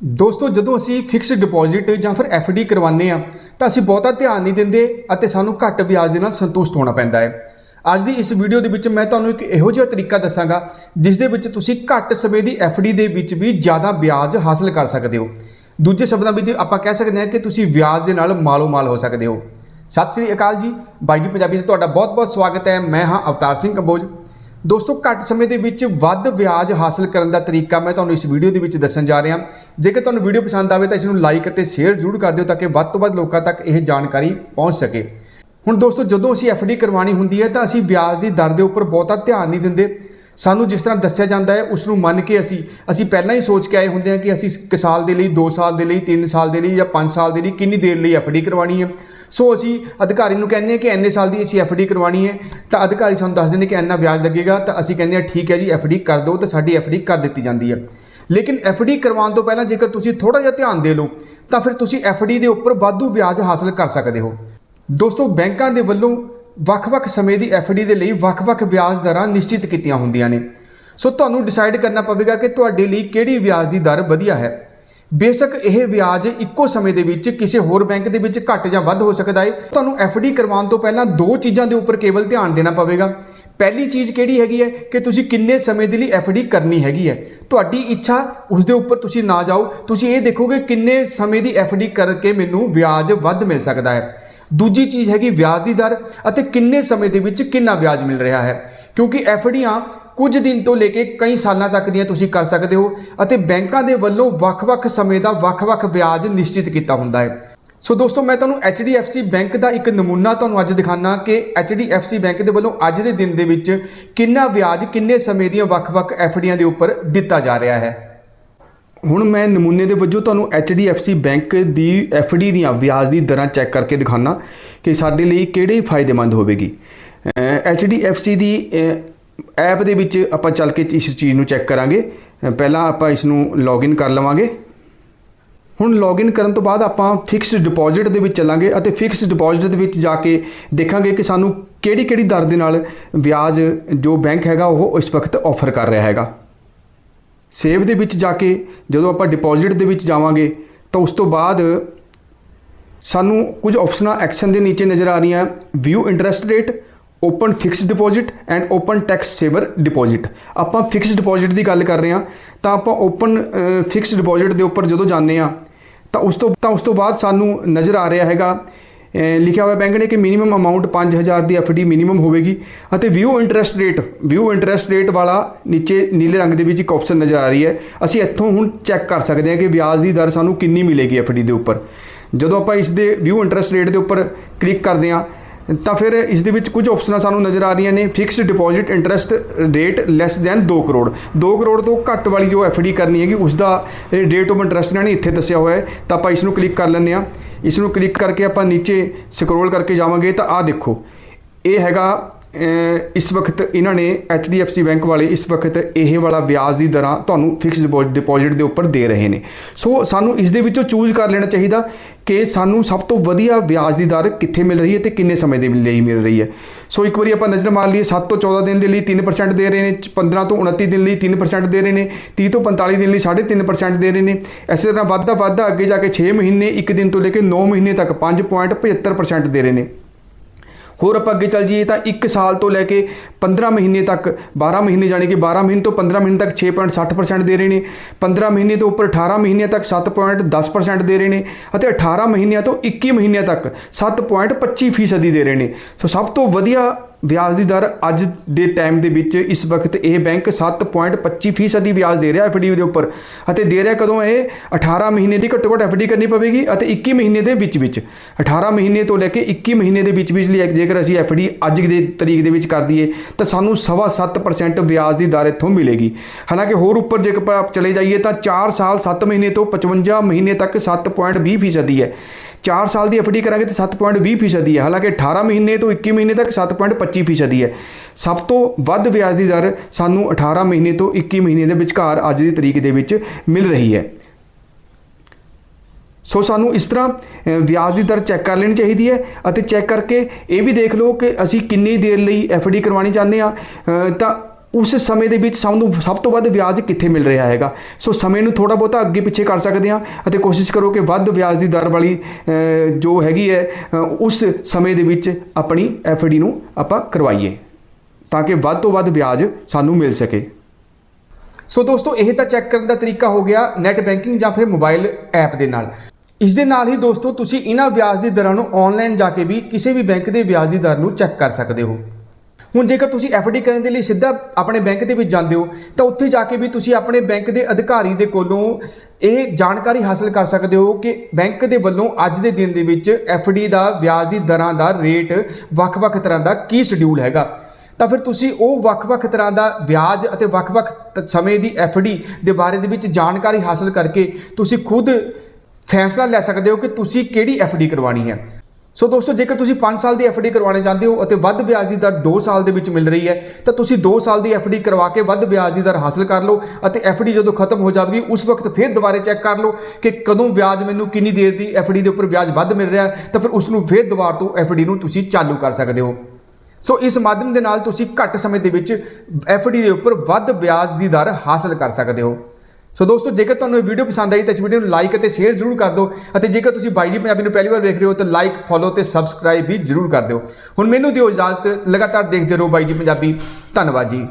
ਦੋਸਤੋ, ਜਦੋਂ ਅਸੀਂ ਫਿਕਸਡ ਡਿਪੋਜ਼ਿਟ ਜਾਂ ਫਿਰ ਡੀ ਕਰਵਾਉਂਦੇ ਆ ਤਾਂ ਅਸੀਂ ਬਹੁਤਾ ਧਿਆਨ ਨਹੀਂ ਦਿੰਦੇ ਅਤੇ ਸਾਨੂੰ ਘੱਟ ਵਿਆਜ ਦੇ ਨਾਲ ਸੰਤੁਸ਼ਟ ਹੋਣਾ ਪੈਂਦਾ ਹੈ। ਅੱਜ ਦੀ ਇਸ ਵੀਡੀਓ ਦੇ ਵਿੱਚ ਮੈਂ ਤੁਹਾਨੂੰ ਇੱਕ ਇਹੋ ਜਿਹਾ ਤਰੀਕਾ ਦੱਸਾਂਗਾ, ਜਿਸ ਦੇ ਵਿੱਚ ਤੁਸੀਂ ਘੱਟ ਸਮੇਂ ਦੀ ਡੀ ਦੇ ਵਿੱਚ ਵੀ ਜ਼ਿਆਦਾ ਵਿਆਜ ਹਾਸਲ ਕਰ ਸਕਦੇ ਹੋ। ਦੂਜੇ ਸ਼ਬਦਾਂ ਵਿੱਚ ਆਪਾਂ ਕਹਿ ਸਕਦੇ ਹਾਂ ਕਿ ਤੁਸੀਂ ਵਿਆਜ ਦੇ ਨਾਲ ਮਾਲੋ ਮਾਲ ਹੋ ਸਕਦੇ ਹੋ। ਸਤਿ ਸ੍ਰੀ ਅਕਾਲ ਜੀ। ਬਾਈ ਜੀ ਪੰਜਾਬੀ 'ਤੇ ਤੁਹਾਡਾ ਬਹੁਤ-ਬਹੁਤ ਸਵਾਗਤ ਹੈ। ਮੈਂ ਹਾਂ ਅਵਤਾਰ ਸਿੰਘ ਕੰਬੋਜ। ਦੋਸਤੋ, ਘੱਟ ਸਮੇਂ ਦੇ ਵਿੱਚ ਵੱਧ ਵਿਆਜ ਹਾਸਲ ਕਰਨ ਦਾ ਤਰੀਕਾ ਮੈਂ ਤੁਹਾਨੂੰ ਇਸ ਵੀਡੀਓ ਦੇ ਵਿੱਚ ਦੱਸਣ ਜਾ ਰਿਹਾ। ਜੇਕਰ ਤੁਹਾਨੂੰ ਵੀਡੀਓ ਪਸੰਦ ਆਵੇ ਤਾਂ ਇਸ ਨੂੰ ਲਾਈਕ ਅਤੇ ਸ਼ੇਅਰ ਜ਼ਰੂਰ ਕਰ ਦਿਓ ਤਾਂ ਕਿ ਵੱਧ ਤੋਂ ਵੱਧ ਲੋਕਾਂ ਤੱਕ ਇਹ ਜਾਣਕਾਰੀ ਪਹੁੰਚ ਸਕੇ। ਹੁਣ ਦੋਸਤੋ, ਜਦੋਂ ਅਸੀਂ ਡੀ ਕਰਵਾਉਣੀ ਹੁੰਦੀ ਹੈ ਤਾਂ ਅਸੀਂ ਵਿਆਜ ਦੀ ਦਰ ਦੇ ਉੱਪਰ ਬਹੁਤਾ ਧਿਆਨ ਨਹੀਂ ਦਿੰਦੇ। ਸਾਨੂੰ ਜਿਸ ਤਰ੍ਹਾਂ ਦੱਸਿਆ ਜਾਂਦਾ ਹੈ, ਉਸ ਨੂੰ ਮੰਨ ਕੇ ਅਸੀਂ ਅਸੀਂ ਪਹਿਲਾਂ ਹੀ ਸੋਚ ਕੇ ਆਏ ਹੁੰਦੇ ਹਾਂ ਕਿ ਅਸੀਂ ਇੱਕ ਸਾਲ ਦੇ ਲਈ 2 ਸਾਲ ਦੇ ਲਈ 3 ਸਾਲ ਦੇ ਲਈ ਜਾਂ 5 ਸਾਲ ਦੇ ਲਈ ਕਿੰਨੀ ਦੇਰ ਲਈ ਡੀ ਕਰਵਾਉਣੀ ਹੈ। ਸੋ ਅਸੀਂ ਅਧਿਕਾਰੀ ਨੂੰ ਕਹਿੰਦੇ ਹਾਂ ਕਿ ਇੰਨੇ ਸਾਲ ਦੀ ਅਸੀਂ ਡੀ ਕਰਵਾਉਣੀ ਹੈ, ਤਾਂ ਅਧਿਕਾਰੀ ਸਾਨੂੰ ਦੱਸ ਦਿੰਦੇ ਕਿ ਐਨਾ ਵਿਆਜ ਲੱਗੇਗਾ, ਤਾਂ ਅਸੀਂ ਕਹਿੰਦੇ ਹਾਂ ਠੀਕ ਹੈ ਜੀ ਡੀ ਕਰ ਦਿਓ, ਤਾਂ ਸਾਡੀ ਡੀ ਕਰ ਦਿੱਤੀ ਜਾਂਦੀ ਹੈ। ਲੇਕਿਨ ਡੀ ਕਰਵਾਉਣ ਤੋਂ ਪਹਿਲਾਂ ਜੇਕਰ ਤੁਸੀਂ ਥੋੜਾ ਜਿਹਾ ਧਿਆਨ ਦੇ ਲਓ, ਤਾਂ ਫਿਰ ਤੁਸੀਂ ਡੀ ਦੇ ਉੱਪਰ ਵਾਧੂ ਵਿਆਜ ਹਾਸਲ ਕਰ ਸਕਦੇ ਹੋ। ਦੋਸਤੋ, ਬੈਂਕਾਂ ਦੇ ਵੱਲੋਂ ਵੱਖ-ਵੱਖ ਸਮੇਂ ਦੀ ਡੀ ਦੇ ਲਈ ਵੱਖ-ਵੱਖ ਵਿਆਜ ਦਰਾਂ ਨਿਸ਼ਚਿਤ ਕੀਤੀਆਂ ਹੁੰਦੀਆਂ ਨੇ। ਸੋ ਤੁਹਾਨੂੰ ਡਿਸਾਈਡ ਕਰਨਾ ਪਵੇਗਾ ਕਿ ਤੁਹਾਡੇ ਲਈ ਕਿਹੜੀ ਵਿਆਜ ਦੀ ਦਰ ਵਧੀਆ ਹੈ। ਬੇਸ਼ੱਕ ਇਹ ਵਿਆਜ ਇੱਕੋ ਸਮੇਂ ਦੇ ਵਿੱਚ ਕਿਸੇ ਹੋਰ ਬੈਂਕ ਦੇ ਵਿੱਚ ਘੱਟ ਜਾਂ ਵੱਧ ਹੋ ਸਕਦਾ ਹੈ ਤੁਹਾਨੂੰ ਡੀ ਕਰਵਾਉਣ ਤੋਂ ਪਹਿਲਾਂ ਦੋ ਚੀਜ਼ਾਂ ਦੇ ਉੱਪਰ ਕੇਵਲ ਧਿਆਨ ਦੇਣਾ ਪਵੇਗਾ। ਪਹਿਲੀ ਚੀਜ਼ ਕਿਹੜੀ ਹੈਗੀ ਹੈ ਕਿ ਤੁਸੀਂ ਕਿੰਨੇ ਸਮੇਂ ਦੇ ਲਈ ਡੀ ਕਰਨੀ ਹੈਗੀ ਹੈ। ਤੁਹਾਡੀ ਇੱਛਾ, ਉਸ ਦੇ ਉੱਪਰ ਤੁਸੀਂ ਨਾ ਜਾਓ। ਤੁਸੀਂ ਇਹ ਦੇਖੋਗੇ ਕਿੰਨੇ ਸਮੇਂ ਦੀ ਡੀ ਕਰਕੇ ਮੈਨੂੰ ਵਿਆਜ ਵੱਧ ਮਿਲ ਸਕਦਾ ਹੈ। ਦੂਜੀ ਚੀਜ਼ ਹੈਗੀ ਵਿਆਜ ਦੀ ਦਰ ਅਤੇ ਕਿੰਨੇ ਸਮੇਂ ਦੇ ਵਿੱਚ ਕਿੰਨਾ ਵਿਆਜ ਮਿਲ ਰਿਹਾ ਹੈ। ਕਿਉਂਕਿ ਡੀਆਂ ਕੁਝ ਦਿਨ ਤੋਂ ਲੈ ਕੇ ਕਈ ਸਾਲਾਂ ਤੱਕ ਦੀਆਂ ਤੁਸੀਂ ਕਰ ਸਕਦੇ ਹੋ ਅਤੇ ਬੈਂਕਾਂ ਦੇ ਵੱਲੋਂ ਵੱਖ-ਵੱਖ ਸਮੇਂ ਦਾ ਵੱਖ-ਵੱਖ ਵਿਆਜ ਨਿਸ਼ਚਿਤ ਕੀਤਾ ਹੁੰਦਾ ਹੈ। ਸੋ ਦੋਸਤੋ, ਮੈਂ ਤੁਹਾਨੂੰ HDFC ਬੈਂਕ ਦਾ ਇੱਕ ਨਮੂਨਾ ਤੁਹਾਨੂੰ ਅੱਜ ਦਿਖਾਣਾ ਕਿ HDFC ਬੈਂਕ ਦੇ ਵੱਲੋਂ ਅੱਜ ਦੇ ਦਿਨ ਦੇ ਵਿੱਚ ਕਿੰਨਾ ਵਿਆਜ, ਕਿੰਨੇ ਸਮੇਂ ਦੀਆਂ ਵੱਖ-ਵੱਖ ਡੀਆਂ ਦੇ ਉੱਪਰ ਦਿੱਤਾ ਜਾ ਰਿਹਾ ਹੈ। ਹੁਣ ਮੈਂ ਨਮੂਨੇ ਦੇ ਵਜੋਂ ਤੁਹਾਨੂੰ HDFC ਬੈਂਕ ਦੀ ਡੀ ਦੀਆਂ ਵਿਆਜ ਦੀ ਦਰਾਂ ਚੈੱਕ ਕਰਕੇ ਦਿਖਾਣਾ ਕਿ ਸਾਡੇ ਲਈ ਕਿਹੜੀ ਫਾਇਦੇਮੰਦ ਹੋਵੇਗੀ। ਅਹ HDFC ਦੀ ਐਪ ਦੇ ਵਿੱਚ ਆਪਾਂ ਚੱਲ ਕੇ ਇਸ ਚੀਜ਼ ਨੂੰ ਚੈੱਕ ਕਰਾਂਗੇ। ਪਹਿਲਾਂ ਆਪਾਂ ਇਸ ਨੂੰ ਲੌਗਇਨ ਕਰ ਲਵਾਂਗੇ। ਹੁਣ ਲੌਗਇਨ ਕਰਨ ਤੋਂ ਬਾਅਦ ਆਪਾਂ ਫਿਕਸਡ ਡਿਪੋਜ਼ਿਟ ਦੇ ਵਿੱਚ ਚੱਲਾਂਗੇ ਅਤੇ ਫਿਕਸਡ ਡਿਪੋਜ਼ਿਟ ਦੇ ਵਿੱਚ ਜਾ ਕੇ ਦੇਖਾਂਗੇ ਕਿ ਸਾਨੂੰ ਕਿਹੜੀ ਕਿਹੜੀ ਦਰ ਦੇ ਨਾਲ ਵਿਆਜ ਜੋ ਬੈਂਕ ਹੈਗਾ ਉਹ ਇਸ ਵਕਤ ਆਫਰ ਕਰ ਰਿਹਾ ਹੈਗਾ। ਸੇਵ ਦੇ ਵਿੱਚ ਜਾ ਕੇ ਜਦੋਂ ਆਪਾਂ ਡਿਪੋਜ਼ਿਟ ਦੇ ਵਿੱਚ ਜਾਵਾਂਗੇ ਤਾਂ ਉਸ ਤੋਂ ਬਾਅਦ ਸਾਨੂੰ ਕੁਝ ਆਪਸ਼ਨਾਂ ਐਕਸ਼ਨ ਦੇ ਨੀਚੇ ਨਜ਼ਰ ਆ ਰਹੀਆਂ। View interest rate open fixed deposit and open tax saver deposit ਆਪਾਂ ਫਿਕਸਡ ਡਿਪੋਜ਼ਿਟ ਦੀ ਗੱਲ ਕਰ ਰਹੇ ਹਾਂ, ਤਾਂ ਆਪਾਂ ਓਪਨ ਫਿਕਸਡ ਡਿਪੋਜ਼ਿਟ ਦੇ ਉੱਪਰ ਜਦੋਂ ਜਾਂਦੇ ਆ ਤਾਂ ਉਸ ਤੋਂ, ਤਾਂ ਉਸ ਤੋਂ ਬਾਅਦ ਸਾਨੂੰ ਨਜ਼ਰ ਆ ਰਿਹਾ ਹੈਗਾ ਲਿਖਿਆ ਹੋਇਆ ਬੈਂਕ ਨੇ ਕਿ ਮਿਨੀਮਮ ਅਮਾਉਂਟ 5000 ਦੀ ਡੀ ਮਿਨੀਮਮ ਹੋਵੇਗੀ ਅਤੇ view interest rate view interest rate ਵਾਲਾ ਨੀਚੇ ਨੀਲੇ ਰੰਗ ਦੇ ਵਿੱਚ ਇੱਕ ਆਪਸ਼ਨ ਨਜ਼ਰ ਆ ਰਹੀ ਹੈ। ਅਸੀਂ ਇੱਥੋਂ ਹੁਣ ਚੈੱਕ ਕਰ ਸਕਦੇ ਹਾਂ ਕਿ ਵਿਆਜ ਦੀ ਦਰ ਸਾਨੂੰ ਕਿੰਨੀ ਮਿਲੇਗੀ ਡੀ ਦੇ ਉੱਪਰ। ਜਦੋਂ ਆਪਾਂ ਇਸ ਦੇ ਵਿਊ ਇੰਟਰਸਟ ਰੇਟ ਦੇ ਉੱਪਰ ਕਲਿੱਕ ਕਰਦੇ ਹਾਂ ਤਾਂ ਫਿਰ ਇਸ ਦੇ ਵਿੱਚ ਕੁਝ ਆਪਸ਼ਨਾਂ ਸਾਨੂੰ ਨਜ਼ਰ ਆ ਰਹੀਆਂ ਨੇ। Fixed deposit interest rate less than 2 crore. 2 crore ਤੋਂ ਘੱਟ ਵਾਲੀ ਜੋ ਡੀ ਕਰਨੀ ਹੈਗੀ, ਉਸ ਦਾ ਰੇਟ ਆਫ ਇੰਟਰਸਟ ਇਹਨਾਂ ਨੇ ਇੱਥੇ ਦੱਸਿਆ ਹੋਇਆ ਹੈ। ਤਾਂ ਆਪਾਂ ਇਸ ਨੂੰ ਕਲਿੱਕ ਕਰ ਲੈਂਦੇ ਹਾਂ। ਇਸ ਨੂੰ ਕਲਿੱਕ ਕਰਕੇ ਆਪਾਂ ਨੀਚੇ ਸਕਰੋਲ ਕਰਕੇ ਜਾਵਾਂਗੇ ਤਾਂ ਆਹ ਦੇਖੋ। ਇਹ ਹੈਗਾ ਇਸ ਵਕਤ ਇਹਨਾਂ ਨੇ HDFC ਬੈਂਕ ਵਾਲੇ ਇਸ ਵਕਤ ਇਹ ਵਾਲਾ ਵਿਆਜ ਦੀ ਦਰਾਂ ਤੁਹਾਨੂੰ ਫਿਕਸਡ ਡਿਪੋਜ਼ਿਟ ਦੇ ਉੱਪਰ ਦੇ ਰਹੇ ਨੇ। ਸੋ ਸਾਨੂੰ ਇਸ ਦੇ ਵਿੱਚੋਂ ਚੂਜ਼ ਕਰ ਲੈਣਾ ਚਾਹੀਦਾ ਕਿ ਸਾਨੂੰ ਸਭ ਤੋਂ ਵਧੀਆ ਵਿਆਜ ਦੀ ਦਰ ਕਿੱਥੇ ਮਿਲ ਰਹੀ ਹੈ ਤੇ ਕਿੰਨੇ ਸਮੇਂ ਦੇ ਲਈ ਮਿਲ ਰਹੀ ਹੈ। ਸੋ ਇੱਕ ਵਾਰੀ ਆਪਾਂ ਨਜ਼ਰ ਮਾਰ ਲਈਏ 7 ਤੋਂ 14 ਦਿਨ ਦੇ ਲਈ 3% ਦੇ ਰਹੇ ਨੇ 15 ਤੋਂ 29 ਦਿਨ ਲਈ 3% ਦੇ ਰਹੇ ਨੇ 30 ਤੋਂ 45 ਦਿਨ ਲਈ 3.5% ਦੇ ਰਹੇ ਨੇ। ਇਸੇ ਤਰ੍ਹਾਂ ਵੱਧਦਾ ਵੱਧਦਾ ਅੱਗੇ ਜਾ ਕੇ 6 ਮਹੀਨੇ 1 ਦਿਨ ਤੋਂ ਲੈ ਕੇ 9 ਮਹੀਨੇ ਤੱਕ 5.75% ਦੇ ਰਹੇ ਨੇ। ਹੋਰ ਆਪਾਂ ਅੱਗੇ ਚੱਲ ਜਾਈਏ ਤਾਂ 1 ਸਾਲ ਤੋਂ ਲੈ ਕੇ 15 ਮਹੀਨੇ ਤੱਕ 12 ਮਹੀਨੇ ਜਾਣੀ ਕਿ 12 ਮਹੀਨੇ ਤੋਂ 15 ਮਹੀਨੇ ਤੱਕ 6.60% ਦੇ ਰਹੇ ਨੇ 15 ਮਹੀਨੇ ਤੋਂ ਉੱਪਰ 18 ਮਹੀਨਿਆਂ ਤੱਕ 7.10% ਦੇ ਰਹੇ ਨੇ ਅਤੇ 18 ਮਹੀਨਿਆਂ ਤੋਂ 21 ਮਹੀਨਿਆਂ ਤੱਕ 7.25% ਫੀਸਦੀ ਦੇ ਰਹੇ ਨੇ। ਸੋ ਸਭ ਤੋਂ ਵਧੀਆ ਵਿਆਜ ਦੀ ਦਰ ਅੱਜ ਦੇ ਟਾਈਮ ਦੇ ਵਿੱਚ ਇਸ ਵਕਤ ਇਹ ਬੈਂਕ 7.25% ਫੀਸਦੀ ਵਿਆਜ ਦੇ ਰਿਹਾ ਐਫਡੀ ਦੇ ਉੱਪਰ ਅਤੇ ਦੇ ਰਿਹਾ ਕਦੋਂ ਇਹ? 18 ਮਹੀਨੇ ਦੀ ਘੱਟੋ ਘੱਟ ਐਫਡੀ ਕਰਨੀ ਪਵੇਗੀ ਅਤੇ 21 ਮਹੀਨੇ ਦੇ ਵਿੱਚ ਵਿੱਚ। 18 ਮਹੀਨੇ ਤੋਂ ਲੈ ਕੇ 21 ਮਹੀਨੇ ਦੇ ਵਿੱਚ ਵਿੱਚ ਲਈ ਜੇਕਰ ਅਸੀਂ ਐਫਡੀ ਅੱਜ ਦੇ ਤਰੀਕ ਦੇ ਵਿੱਚ ਕਰ ਦਈਏ, ਤਾਂ ਸਾਨੂੰ 7.5% ਵਿਆਜ ਦੀ ਦਰ ਇੱਥੋਂ ਮਿਲੇਗੀ। ਹਾਲਾਂਕਿ ਹੋਰ ਉੱਪਰ ਜੇਕਰ ਆਪਾਂ ਚਲੇ ਜਾਈਏ, ਤਾਂ 4 ਸਾਲ 7 ਮਹੀਨੇ ਤੋਂ 55 ਮਹੀਨੇ ਤੱਕ 7.20 ਫੀਸਦੀ ਹੈ। 4 ਸਾਲ ਦੀ ਡੀ ਕਰਾਂਗੇ ਤਾਂ 7.20 ਫੀਸਦੀ ਹੈ। ਹਾਲਾਂਕਿ 18 ਮਹੀਨੇ ਤੋਂ 21 ਮਹੀਨੇ ਤੱਕ 7.25 ਫੀਸਦੀ ਹੈ। ਸਭ ਤੋਂ ਵੱਧ ਵਿਆਜ ਦੀ ਦਰ ਸਾਨੂੰ 18 ਮਹੀਨੇ ਤੋਂ 21 ਮਹੀਨੇ ਦੇ ਵਿਚਕਾਰ ਅੱਜ ਦੀ ਤਰੀਕ ਦੇ ਵਿੱਚ ਮਿਲ ਰਹੀ ਹੈ। ਸੋ ਸਾਨੂੰ ਇਸ ਤਰ੍ਹਾਂ ਵਿਆਜ ਦੀ ਦਰ ਚੈੱਕ ਕਰ ਲੈਣੀ ਚਾਹੀਦੀ ਹੈ ਅਤੇ ਚੈੱਕ ਕਰਕੇ ਇਹ ਵੀ ਦੇਖ ਲਓ ਕਿ ਅਸੀਂ ਕਿੰਨੀ ਦੇਰ ਲਈ ਡੀ ਕਰਵਾਉਣੀ ਚਾਹੁੰਦੇ ਆ ਤਾਂ ਉਸ ਸਮੇਂ ਦੇ ਵਿੱਚ ਸਾਨੂੰ ਸਭ ਤੋਂ ਵੱਧ ਵਿਆਜ ਕਿੱਥੇ ਮਿਲ ਰਿਹਾ ਹੈਗਾ? ਸੋ ਸਮੇਂ ਨੂੰ ਥੋੜਾ ਬਹੁਤਾ ਅੱਗੇ ਪਿੱਛੇ ਕਰ ਸਕਦੇ ਹਾਂ ਅਤੇ ਕੋਸ਼ਿਸ਼ ਕਰੋ ਕਿ ਵੱਧ ਵਿਆਜ ਦੀ ਦਰ ਵਾਲੀ ਜੋ ਹੈਗੀ ਹੈ ਉਸ ਸਮੇਂ ਦੇ ਵਿੱਚ ਆਪਣੀ ਡੀ ਨੂੰ ਆਪਾਂ ਕਰਵਾਈਏ ਤਾਂ ਕਿ ਵੱਧ ਤੋਂ ਵੱਧ ਵਿਆਜ ਸਾਨੂੰ ਮਿਲ ਸਕੇ। ਸੋ ਦੋਸਤੋ, ਇਹ ਤਾਂ ਚੈੱਕ ਕਰਨ ਦਾ ਤਰੀਕਾ ਹੋ ਗਿਆ ਨੈਟ ਬੈਂਕਿੰਗ ਜਾਂ ਫਿਰ ਮੋਬਾਈਲ ਐਪ ਦੇ ਨਾਲ। ਇਸ ਦੇ ਨਾਲ ਹੀ ਦੋਸਤੋ, ਤੁਸੀਂ ਇਹਨਾਂ ਵਿਆਜ ਦੀ ਦਰਾਂ ਨੂੰ ਆਨਲਾਈਨ ਜਾ ਕੇ ਵੀ ਕਿਸੇ ਵੀ ਬੈਂਕ ਦੇ ਵਿਆਜ ਦੀ ਦਰ ਨੂੰ ਚੈੱਕ ਕਰ ਸਕਦੇ ਹੋ। ਹੁਣ ਜੇਕਰ ਤੁਸੀਂ ਡੀ ਕਰਨ ਦੇ ਲਈ ਸਿੱਧਾ ਆਪਣੇ ਬੈਂਕ ਦੇ ਵਿੱਚ ਜਾਂਦੇ ਹੋ, ਤਾਂ ਉੱਥੇ ਜਾ ਕੇ ਵੀ ਤੁਸੀਂ ਆਪਣੇ ਬੈਂਕ ਦੇ ਅਧਿਕਾਰੀ ਦੇ ਕੋਲੋਂ ਇਹ ਜਾਣਕਾਰੀ ਹਾਸਲ ਕਰ ਸਕਦੇ ਹੋ ਕਿ ਬੈਂਕ ਦੇ ਵੱਲੋਂ ਅੱਜ ਦੇ ਦਿਨ ਦੇ ਵਿੱਚ ਡੀ ਦਾ ਵਿਆਜ ਦੀ ਦਰਾਂ ਦਾ ਰੇਟ ਵੱਖ-ਵੱਖ ਤਰ੍ਹਾਂ ਦਾ ਕੀ ਸ਼ਡਿਊਲ ਹੈਗਾ। ਤਾਂ ਫਿਰ ਤੁਸੀਂ ਉਹ ਵੱਖ-ਵੱਖ ਤਰ੍ਹਾਂ ਦਾ ਵਿਆਜ ਅਤੇ ਵੱਖ-ਵੱਖ ਸਮੇਂ ਦੀ ਡੀ ਦੇ ਬਾਰੇ ਦੇ ਵਿੱਚ ਜਾਣਕਾਰੀ ਹਾਸਲ ਕਰਕੇ ਤੁਸੀਂ ਖੁਦ ਫੈਸਲਾ ਲੈ ਸਕਦੇ ਹੋ ਕਿ ਤੁਸੀਂ ਕਿਹੜੀ ਡੀ ਕਰਵਾਉਣੀ ਹੈ। ਸੋ ਦੋਸਤੋ, ਜੇਕਰ ਤੁਸੀਂ 5 ਸਾਲ ਦੀ ਡੀ ਕਰਵਾਉਣੇ ਚਾਹੁੰਦੇ ਹੋ ਅਤੇ ਵੱਧ ਵਿਆਜ ਦੀ ਦਰ 2 ਸਾਲ ਦੇ ਵਿੱਚ ਮਿਲ ਰਹੀ ਹੈ, ਤਾਂ ਤੁਸੀਂ 2 ਸਾਲ ਦੀ ਡੀ ਕਰਵਾ ਕੇ ਵੱਧ ਵਿਆਜ ਦੀ ਦਰ ਹਾਸਲ ਕਰ ਲਓ ਅਤੇ ਡੀ ਜਦੋਂ ਖਤਮ ਹੋ ਜਾਵੇਗੀ, ਉਸ ਵਕਤ ਫਿਰ ਦੁਬਾਰੇ ਚੈੱਕ ਕਰ ਲਓ ਕਿ ਕਦੋਂ ਵਿਆਜ ਮੈਨੂੰ ਕਿੰਨੀ ਦੇਰ ਦੀ ਡੀ ਦੇ ਉੱਪਰ ਵਿਆਜ ਵੱਧ ਮਿਲ ਰਿਹਾ ਤਾਂ ਫਿਰ ਉਸ ਨੂੰ ਫਿਰ ਦੁਬਾਰਾ ਤੋਂ ਡੀ ਨੂੰ ਤੁਸੀਂ ਚਾਲੂ ਕਰ ਸਕਦੇ ਹੋ। ਸੋ ਇਸ ਮਾਧਿਅਮ ਦੇ ਨਾਲ ਤੁਸੀਂ ਘੱਟ ਸਮੇਂ ਦੇ ਵਿੱਚ ਡੀ ਦੇ ਉੱਪਰ ਵੱਧ ਵਿਆਜ ਦੀ ਦਰ ਹਾਸਲ ਕਰ ਸਕਦੇ ਹੋ। ਸੋ ਦੋਸਤੋ, ਜੇਕਰ ਤੁਹਾਨੂੰ ਇਹ ਵੀਡੀਓ ਪਸੰਦ ਆਈ ਤਾਂ ਇਸ ਵੀਡੀਓ ਨੂੰ ਲਾਈਕ ਅਤੇ ਸ਼ੇਅਰ ਜ਼ਰੂਰ ਕਰ ਦਿਓ ਅਤੇ ਜੇਕਰ ਤੁਸੀਂ ਬਾਈ ਜੀ ਪੰਜਾਬੀ ਨੂੰ ਪਹਿਲੀ ਵਾਰ ਵੇਖ ਰਹੇ ਹੋ ਤਾਂ ਲਾਈਕ ਫੋਲੋ ਤੇ ਸਬਸਕ੍ਰਾਈਬ ਵੀ ਜ਼ਰੂਰ ਕਰ ਦਿਓ। ਹੁਣ ਮੈਨੂੰ ਦਿਓ ਇਜਾਜ਼ਤ, ਲਗਾਤਾਰ ਦੇਖਦੇ ਰਹੋ ਬਾਈ ਜੀ ਪੰਜਾਬੀ। ਧੰਨਵਾਦ ਜੀ।